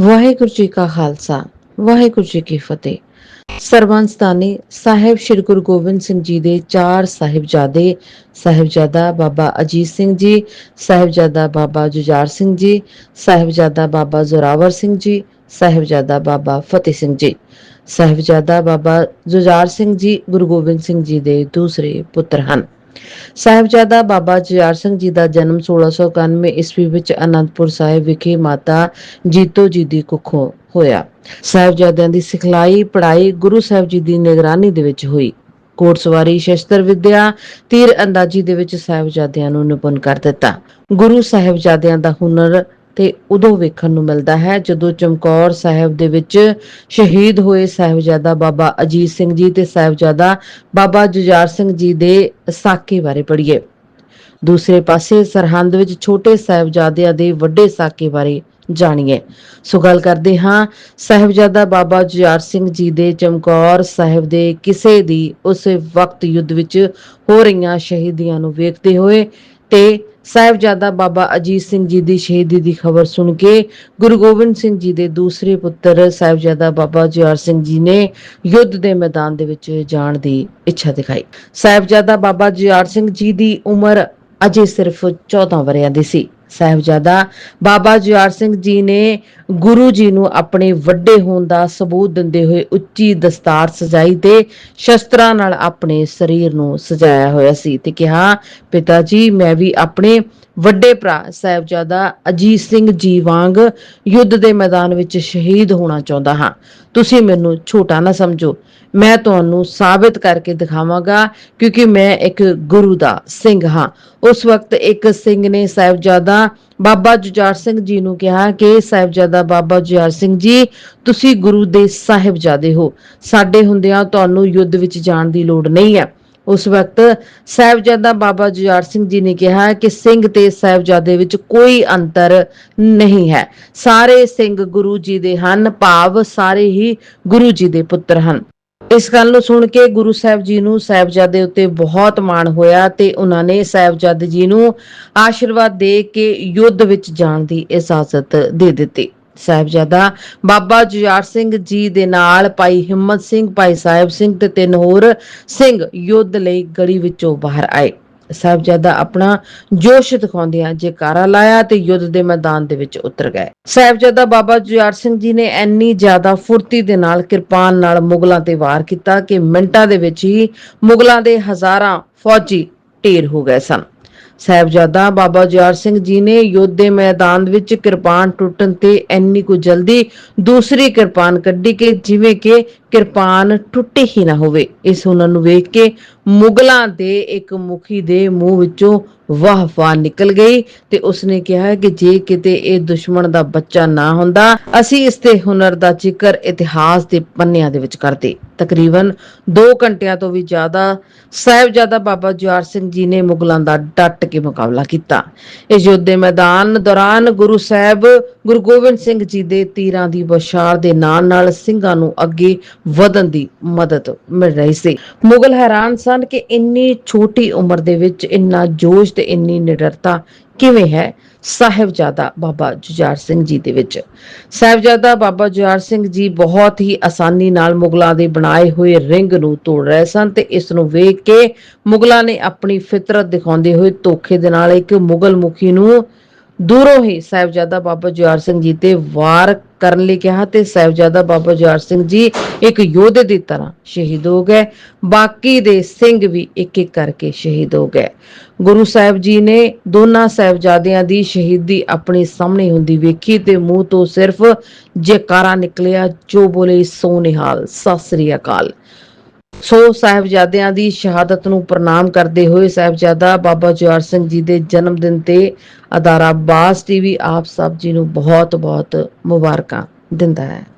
ਵਾਹਿਗੁਰੂ ਜੀ ਕਾ ਖਾਲਸਾ, ਵਾਹਿਗੁਰੂ ਜੀ ਕੀ ਫਤਿਹ। ਸਰਬੰਸਤਾਨੀ ਸਾਹਿਬ ਸ੍ਰੀ ਗੁਰੂ ਗੋਬਿੰਦ ਸਿੰਘ ਜੀ ਦੇ ਚਾਰ ਸਾਹਿਬਜ਼ਾਦੇ, ਸਾਹਿਬਜ਼ਾਦਾ ਬਾਬਾ ਅਜੀਤ ਸਿੰਘ ਜੀ, ਸਾਹਿਬਜ਼ਾਦਾ ਬਾਬਾ ਜੁਝਾਰ ਸਿੰਘ ਜੀ, ਸਾਹਿਬਜ਼ਾਦਾ ਬਾਬਾ ਜ਼ੋਰਾਵਰ ਸਿੰਘ ਜੀ, ਸਾਹਿਬਜ਼ਾਦਾ ਬਾਬਾ ਫਤਿਹ ਸਿੰਘ ਜੀ, ਸਾਹਿਬਜ਼ਾਦਾ ਬਾਬਾ ਜੁਝਾਰ ਸਿੰਘ ਜੀ, ਗੁਰੂ ਗੋਬਿੰਦ ਸਿੰਘ ਜੀ ਦੇ ਦੂਸਰੇ ਪੁੱਤਰ ਹਨ। ਸਾਹਿਬਜ਼ਾਦਾ ਬਾਬਾ ਜੁਝਾਰ ਸਿੰਘ ਜੀ ਦਾ ਜਨਮ 1691 ਈਸਵੀ ਵਿੱਚ ਅਨੰਦਪੁਰ ਸਾਹਿਬ ਵਿਖੇ ਮਾਤਾ ਜੀਤੋ ਜੀ ਦੀ ਕੁੱਖੋਂ ਹੋਇਆ। ਸਾਹਿਬਜ਼ਾਦਿਆਂ ਦੀ ਸਿਖਲਾਈ ਪੜ੍ਹਾਈ ਗੁਰੂ ਸਾਹਿਬ ਜੀ ਦੀ ਨਿਗਰਾਨੀ ਦੇ ਵਿੱਚ ਹੋਈ। ਘੋੜਸਵਾਰੀ, ਸ਼ਸਤਰ ਵਿਦਿਆ, ਤੀਰ ਅੰਦਾਜ਼ੀ ਦੇ ਵਿੱਚ ਸਾਹਿਬਜ਼ਾਦਿਆਂ ਨੂੰ ਨਿਪੁੰਨ ਕਰ ਦਿੱਤਾ। ਗੁਰੂ ਸਾਹਿਬਜ਼ਾਦਿਆਂ ਦਾ ਹੁਨਰ ਤੇ ਉਦੋਂ ਵੇਖਣ ਨੂੰ ਮਿਲਦਾ ਹੈ, ਜਦੋਂ ਚਮਕੌਰ ਸਾਹਿਬ ਦੇ ਵਿੱਚ ਸ਼ਹੀਦ ਹੋਏ ਸਾਹਿਬਜ਼ਾਦਾ ਬਾਬਾ ਅਜੀਤ ਸਿੰਘ ਜੀ ਤੇ ਸਾਹਿਬਜ਼ਾਦਾ ਬਾਬਾ ਜੁਝਾਰ ਸਿੰਘ ਜੀ ਦੇ ਸਾਕੇ ਬਾਰੇ ਪੜ੍ਹੀਏ। ਦੂਸਰੇ ਪਾਸੇ ਸਰਹੰਦ ਵਿੱਚ ਛੋਟੇ ਸਾਹਿਬਜ਼ਾਦਿਆਂ ਦੇ ਵੱਡੇ ਸਾਕੇ ਬਾਰੇ ਜਾਣੀਏ। ਸੋ ਗੱਲ ਕਰਦੇ ਹਾਂ, ਸਾਹਿਬਜ਼ਾਦਾ ਬਾਬਾ ਜੁਝਾਰ ਸਿੰਘ ਜੀ ਦੇ ਚਮਕੌਰ ਸਾਹਿਬ ਦੇ ਕਿਸੇ ਦੀ ਉਸ ਵਕਤ ਯੁੱਧ ਵਿੱਚ ਹੋ ਰਹੀਆਂ ਸ਼ਹੀਦੀਆਂ ਨੂੰ ਵੇਖਦੇ ਹੋਏ ਤੇ ਸਾਹਿਬਜ਼ਾਦਾ ਬਾਬਾ ਅਜੀਤ ਸਿੰਘ ਜੀ ਦੀ ਸ਼ਹੀਦੀ ਦੀ ਖਬਰ ਸੁਣ ਕੇ ਗੁਰੂ ਗੋਬਿੰਦ ਸਿੰਘ ਜੀ ਦੇ ਦੂਸਰੇ ਪੁੱਤਰ ਸਾਹਿਬਜ਼ਾਦਾ ਬਾਬਾ ਜੁਝਾਰ ਸਿੰਘ ਜੀ ਨੇ ਯੁੱਧ ਦੇ ਮੈਦਾਨ ਦੇ ਵਿੱਚ ਜਾਣ ਦੀ ਇੱਛਾ ਦਿਖਾਈ। ਸਾਹਿਬਜ਼ਾਦਾ ਬਾਬਾ ਜੁਝਾਰ ਸਿੰਘ ਜੀ ਦੀ ਉਮਰ ਅਜੇ ਸਿਰਫ 14 ਵਰ੍ਹਿਆਂ ਦੀ ਸੀ। ਸਾਹਿਬਜ਼ਾਦਾ ਬਾਬਾ ਜੁਝਾਰ ਸਿੰਘ ਜੀ ਨੇ ਗੁਰੂ ਜੀ ਨੂੰ ਆਪਣੇ ਵੱਡੇ ਹੋਣ ਦਾ ਸਬੂਤ ਦਿੰਦੇ ਹੋਏ ਉੱਚੀ ਦਸਤਾਰ ਸਜਾਈ ਤੇ ਸ਼ਸਤਰਾਂ ਨਾਲ ਆਪਣੇ ਸਰੀਰ ਨੂੰ ਸਜਾਇਆ ਹੋਇਆ ਸੀ ਤੇ ਕਿਹਾ, ਪਿਤਾ ਜੀ, ਮੈਂ ਵੀ ਆਪਣੇ ਵੱਡੇ ਭਰਾ ਸਾਹਿਬਜ਼ਾਦਾ ਅਜੀਤ ਸਿੰਘ ਜੀ ਵਾਂਗ ਯੁੱਧ ਦੇ ਮੈਦਾਨ ਵਿੱਚ ਸ਼ਹੀਦ ਹੋਣਾ ਚਾਹੁੰਦਾ ਹਾਂ। ਤੁਸੀਂ ਮੈਨੂੰ ਛੋਟਾ ਨਾ ਸਮਝੋ। ਮੈਂ ਤੁਹਾਨੂੰ ਸਾਬਿਤ ਕਰਕੇ ਦਿਖਾਵਾਂਗਾ ਕਿਉਂਕਿ ਮੈਂ ਇੱਕ ਗੁਰੂ ਦਾ ਸਿੰਘ ਹਾਂ। ਉਸ ਵਕਤ ਇੱਕ ਸਿੰਘ ਨੇ ਸਾਹਿਬਜ਼ਾਦਾ ਬਾਬਾ ਜੁਝਾਰ ਸਿੰਘ ਜੀ ਨੂੰ ਕਿਹਾ ਕਿ, ਸਾਹਿਬਜ਼ਾਦਾ ਬਾਬਾ ਜੁਝਾਰ ਸਿੰਘ ਜੀ, ਤੁਸੀਂ ਗੁਰੂ ਦੇ ਸਾਹਿਬਜ਼ਾਦੇ ਹੋ। ਸਾਡੇ ਹੁੰਦਿਆਂ ਤੁਹਾਨੂੰ ਯੁੱਧ ਵਿੱਚ ਜਾਣ ਦੀ ਲੋੜ ਨਹੀਂ ਹੈ। ਉਸ ਵਕਤ ਸਾਹਿਬਜ਼ਾਦਾ ਬਾਬਾ ਜੁਝਾਰ ਸਿੰਘ ਜੀ ਨੇ ਕਿਹਾ ਕਿ ਸਿੰਘ ਤੇ ਸਾਹਿਬਜ਼ਾਦੇ ਵਿੱਚ ਕੋਈ ਅੰਤਰ ਨਹੀਂ ਹੈ। ਸਾਰੇ ਸਿੰਘ ਗੁਰੂ ਜੀ ਦੇ ਹਨ, ਭਾਵ ਸਾਰੇ ਹੀ ਗੁਰੂ ਜੀ ਦੇ ਪੁੱਤਰ ਹਨ। ਇਸ ਗੱਲ ਨੂੰ ਸੁਣ ਕੇ ਗੁਰੂ ਸਾਹਿਬ ਜੀ ਨੂੰ ਸਾਹਿਬਜ਼ਾਦੇ ਉੱਤੇ ਬਹੁਤ ਮਾਣ ਹੋਇਆ ਤੇ ਉਹਨਾਂ ਨੇ ਸਾਹਿਬਜ਼ਾਦੇ ਜੀ ਨੂੰ ਆਸ਼ੀਰਵਾਦ ਦੇ ਕੇ ਯੁੱਧ ਵਿੱਚ ਜਾਣ ਦੀ ਇਜਾਜ਼ਤ ਦੇ ਦਿੱਤੀ। ਸਾਹਿਬਜ਼ਾਦਾ ਬਾਬਾ ਜੁਝਾਰ ਸਿੰਘ ਜੀ ਦੇ ਨਾਲ ਭਾਈ ਹਿੰਮਤ ਸਿੰਘ, ਭਾਈ ਸਾਹਿਬ ਸਿੰਘ ਤੇ ਤਿੰਨ ਹੋਰ ਸਿੰਘ ਯੁੱਧ ਲਈ ਗਲੀ ਵਿੱਚੋਂ ਬਾਹਰ ਆਏ। ਸਾਹਿਬਜ਼ਾਦਾ ਆਪਣਾ ਜੋਸ਼ ਦਿਖਾਉਂਦਿਆਂ ਜੈਕਾਰਾ ਲਾਇਆ ਤੇ ਯੁੱਧ ਦੇ ਮੈਦਾਨ ਦੇ ਵਿੱਚ ਉਤਰ ਗਏ। ਸਾਹਿਬਜ਼ਾਦਾ ਬਾਬਾ ਜੁਝਾਰ ਸਿੰਘ ਜੀ ਨੇ ਇੰਨੀ ਜ਼ਿਆਦਾ ਫੁਰਤੀ ਦੇ ਨਾਲ ਕਿਰਪਾਨ ਨਾਲ ਮੁਗਲਾਂ ਤੇ ਵਾਰ ਕੀਤਾ ਕਿ ਮਿੰਟਾਂ ਦੇ ਵਿੱਚ ਹੀ ਮੁਗਲਾਂ ਦੇ ਹਜ਼ਾਰਾਂ ਫੌਜੀ ਢੇਰ ਹੋ ਗਏ ਸਨ। ਸਾਹਿਬਜ਼ਾਦਾ ਬਾਬਾ ਜੁਝਾਰ ਸਿੰਘ ਜੀ ਨੇ ਯੁੱਧ ਦੇ ਮੈਦਾਨ ਵਿੱਚ ਕਿਰਪਾਨ ਟੁੱਟਣ ਤੇ ਇੰਨੀ ਕੁ ਜਲਦੀ ਦੂਸਰੀ ਕਿਰਪਾਨ ਕੱਢੀ ਕਿ ਜਿਵੇਂ ਕਿ ਕਿਰਪਾਨ ਟੁੱਟੇ ਹੀ ਨਾ ਹੋਵੇ। ਇਸ ਹੁਨਰ ਨੂੰ ਵੇਖ ਕੇ ਮੁਗਲਾਂ ਦੇ ਇੱਕ ਮੁਖੀ ਦੇ ਮੂੰਹ ਵਿੱਚੋਂ ਵਾਹ ਵਾਹ ਨਿਕਲ ਗਈ ਤੇ ਉਸਨੇ ਕਿਹਾ ਕਿ ਜੇ ਕਿਤੇ ਇਹ ਦੁਸ਼ਮਣ ਦਾ ਬੱਚਾ ਨਾ ਹੁੰਦਾ, ਅਸੀਂ ਇਸ ਦੇ ਹੁਨਰ ਦਾ ਜ਼ਿਕਰ ਇਤਿਹਾਸ ਦੇ ਪੰਨਿਆਂ ਦੇ ਵਿੱਚ ਕਰਦੇ। ਤਕਰੀਬਨ 2 ਘੰਟਿਆਂ ਤੋਂ ਵੀ ਜ਼ਿਆਦਾ ਸਾਹਿਬਜ਼ਾਦਾ ਬਾਬਾ ਜੁਆਰ ਸਿੰਘ ਜੀ ਨੇ ਮੁਗਲਾਂ ਦਾ ਡਟ ਕੇ ਮੁਕਾਬਲਾ ਕੀਤਾ। ਇਸ ਯੁੱਧ ਦੇ ਮੈਦਾਨ ਦੌਰਾਨ ਗੁਰੂ ਸਾਹਿਬ ਗੁਰੂ ਗੋਬਿੰਦ ਸਿੰਘ ਜੀ ਦੇ ਤੀਰਾਂ ਦੀ ਬਸ਼ਾਰ ਦੇ ਨਾਲ ਨਾਲ ਸਿੰਘਾਂ ਨੂੰ ਅੱਗੇ ਵਧਣ ਦੀ ਮਦਦ ਮਿਲ ਰਹੀ ਸੀ। ਮੁਗਲ ਹੈਰਾਨ ਸਨ ਕਿ ਇੰਨੀ ਛੋਟੀ ਉਮਰ ਦੇ ਵਿੱਚ ਇੰਨਾ ਜੋਸ਼ ਤੇ ਇੰਨੀ ਨਿਡਰਤਾ ਕਿਵੇਂ ਹੈ ਸਾਹਿਬਜ਼ਾਦਾ ਬਾਬਾ ਜੁਝਾਰ ਸਿੰਘ ਜੀ ਦੇ ਵਿੱਚ। ਸਾਹਿਬਜ਼ਾਦਾ ਬਾਬਾ ਜੁਝਾਰ ਸਿੰਘ ਜੀ ਬਹੁਤ ਹੀ ਆਸਾਨੀ ਨਾਲ ਮੁਗਲਾਂ ਦੇ ਬਣਾਏ ਹੋਏ ਰਿੰਗ ਨੂੰ ਤੋੜ ਰਹੇ ਸਨ ਤੇ ਇਸ ਨੂੰ ਵੇਖ ਕੇ ਮੁਗਲਾਂ ਨੇ ਆਪਣੀ ਫਿਤਰਤ ਦਿਖਾਉਂਦੇ ਹੋਏ ਧੋਖੇ ਦੇ ਨਾਲ ਇੱਕ ਮੁਗਲ ਮੁਖੀ ਨੂੰ ਦੂਰੋਂ ਹੀ ਸਾਹਿਬਜ਼ਾਦਾ ਬਾਬਾ ਜੁਝਾਰ ਸਿੰਘ ਜੀ ਤੇ ਵਾਰ ਕਰਨ ਲਈ ਕਿਹਾ ਤੇ ਸਾਹਿਬਜ਼ਾਦਾ ਬਾਬਾ ਜੁਝਾਰ ਸਿੰਘ ਜੀ ਇੱਕ ਯੋਧੇ ਦੀ ਤਰ੍ਹਾਂ ਸ਼ਹੀਦ ਹੋ ਗਏ। ਬਾਕੀ ਦੇ ਸਿੰਘ ਵੀ ਇੱਕ ਇੱਕ ਕਰਕੇ ਸ਼ਹੀਦ ਹੋ ਗਏ। ਗੁਰੂ ਸਾਹਿਬ ਜੀ ਨੇ ਦੋਨਾਂ ਸਾਹਿਬਜ਼ਾਦਿਆਂ ਦੀ ਸ਼ਹੀਦੀ ਆਪਣੇ ਸਾਹਮਣੇ ਹੁੰਦੀ ਵੇਖੀ ਤੇ ਮੂੰਹ ਤੋਂ ਸਿਰਫ ਜੈਕਾਰਾ ਨਿਕਲਿਆ, ਜੋ ਬੋਲੇ ਸੋ ਨਿਹਾਲ ਸਤਿ ਸ੍ਰੀ ਅਕਾਲ। ਸੋ ਸਾਹਿਬਜ਼ਾਦਿਆਂ ਦੀ ਸ਼ਹਾਦਤ ਨੂੰ ਪ੍ਰਣਾਮ ਕਰਦੇ ਹੋਏ ਸਾਹਿਬਜ਼ਾਦਾ ਬਾਬਾ ਜੁਆਰ ਸਿੰਘ ਜੀ ਦੇ ਜਨਮ ਦਿਨ ਤੇ ਅਦਾਰਾ ਬਾਸ ਟੀਵੀ ਆਪ ਸਭ ਜੀ ਨੂੰ ਬਹੁਤ ਬਹੁਤ ਮੁਬਾਰਕਾਂ ਦਿੰਦਾ ਹੈ।